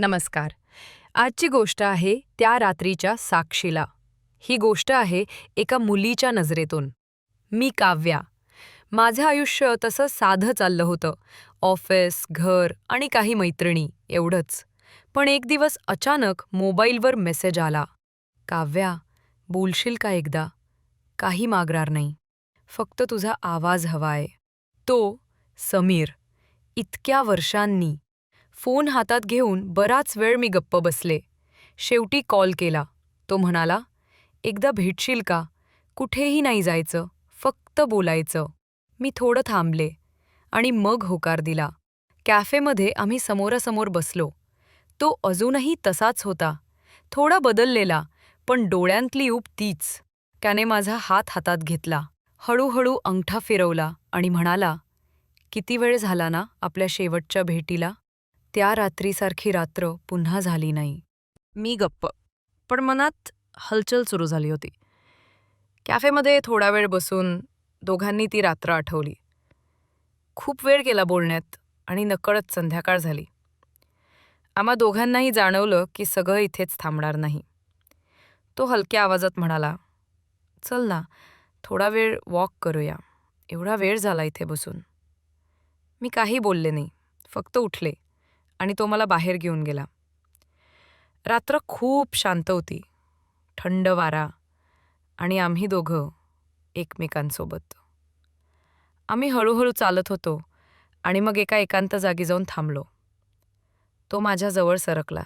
नमस्कार. आजची गोष्ट आहे त्या रात्रीच्या साक्षीला. ही गोष्ट आहे एका मुलीच्या नजरेतून. मी काव्या. माझं आयुष्य तसं साधं चाललं होतं. ऑफिस घर आणि काही मैत्रिणी एवढंच. पण एक दिवस अचानक मोबाईलवर मेसेज आला. काव्या बोलशील का एकदा? काही मागणार नाही. फक्त तुझा आवाज हवाय. तो समीर. इतक्या वर्षांनी. फोन हातात घेऊन बराच वेळ मी गप्प बसले. शेवटी कॉल केला. तो म्हणाला एकदा भेटशील का? कुठेही नाही जायचं. फक्त बोलायचं. मी थोडं थांबले आणि मग होकार दिला. कॅफेमध्ये आम्ही समोरासमोर बसलो. तो अजूनही तसाच होता. थोडा बदललेला पण डोळ्यांतली ऊब तीच. त्याने माझा हात हातात घेतला. हळूहळू अंगठा फिरवला आणि म्हणाला किती वेळ झाला ना आपल्या शेवटच्या भेटीला? त्या रात्रीसारखी रात्र पुन्हा झाली नाही. मी गप्प. पण मनात हलचल सुरू झाली होती. कॅफेमध्ये थोडा वेळ बसून दोघांनी ती रात्र आठवली. खूप वेळ गेला बोलण्यात आणि नकळत संध्याकाळ झाली. आम्हा दोघांनाही जाणवलं की सगळं इथेच थांबणार नाही. तो हलक्या आवाजात म्हणाला चल ना थोडा वेळ वॉक करूया. एवढा वेळ झाला इथे बसून. मी काही बोलले नाही फक्त उठले. आणि तो मला बाहेर घेऊन गेला. रात्र खूप शांत होती. थंड वारा आणि आम्ही दोघं एकमेकांसोबत. आम्ही हळूहळू चालत होतो आणि मग एका एकांत जागी जाऊन थांबलो. तो माझ्याजवळ सरकला.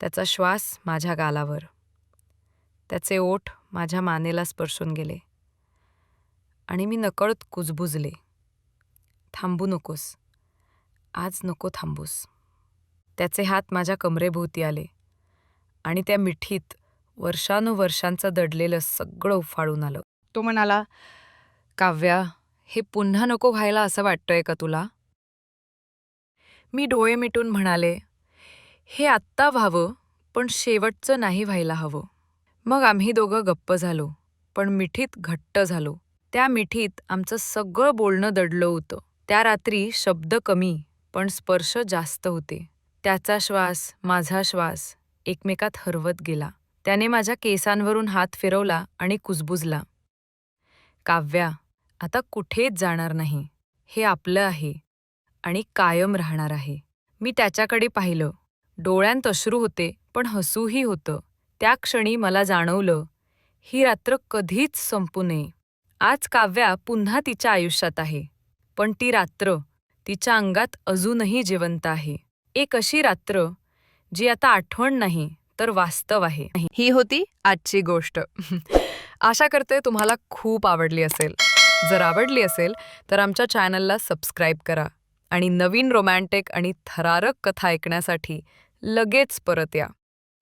त्याचा श्वास माझ्या गालावर. त्याचे ओठ माझ्या मानेला स्पर्शून गेले. आणि मी नकळत कुजबुजले. थांबू नकोस. आज नको थांबूस. त्याचे हात माझ्या कमरेभोवती आले आणि त्या मिठीत वर्षानुवर्षांचं दडलेलं सगळं उफाळून आलं. तो म्हणाला काव्या हे पुन्हा नको व्हायला असं वाटतंय का तुला? मी डोळे मिटून म्हणाले हे आत्ता व्हावं पण शेवटचं नाही व्हायला हवं. मग आम्ही दोघं गप्प झालो पण मिठीत घट्ट झालो. त्या मिठीत आमचं सगळं बोलणं दडलं होतं. त्या रात्री शब्द कमी पण स्पर्श जास्त होते. त्याचा श्वास माझा श्वास एकमेकात हरवत गेला. त्याने माझ्या केसांवरून हात फिरवला आणि कुजबुजला. काव्या आता कुठेच जाणार नाही. हे आपलं आहे. आणि कायम राहणार आहे. मी त्याच्याकडे पाहिलं. डोळ्यांत अश्रू होते पण हसूही होतं. त्या क्षणी मला जाणवलं ही रात्र कधीच संपू नये. आज काव्या पुन्हा तिच्या आयुष्यात आहे. पण ती रात्र तिच्या अंगात अजूनही जिवंत आहे. एक अशी रात्र जी आता आठवण नाही तर वास्तव आहे. ही होती आजची गोष्ट. आशा करते तुम्हाला खूप आवडली असेल. जर आवडली असेल तर आमच्या चॅनलला सबस्क्राईब करा आणि नवीन रोमॅन्टिक आणि थरारक कथा ऐकण्यासाठी लगेच परत या.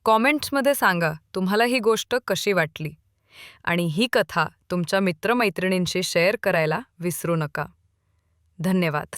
कॉमेंट्समध्ये सांगा तुम्हाला ही गोष्ट कशी वाटली? आणि ही कथा तुमच्या मित्रमैत्रिणींशी शेअर करायला विसरू नका. धन्यवाद.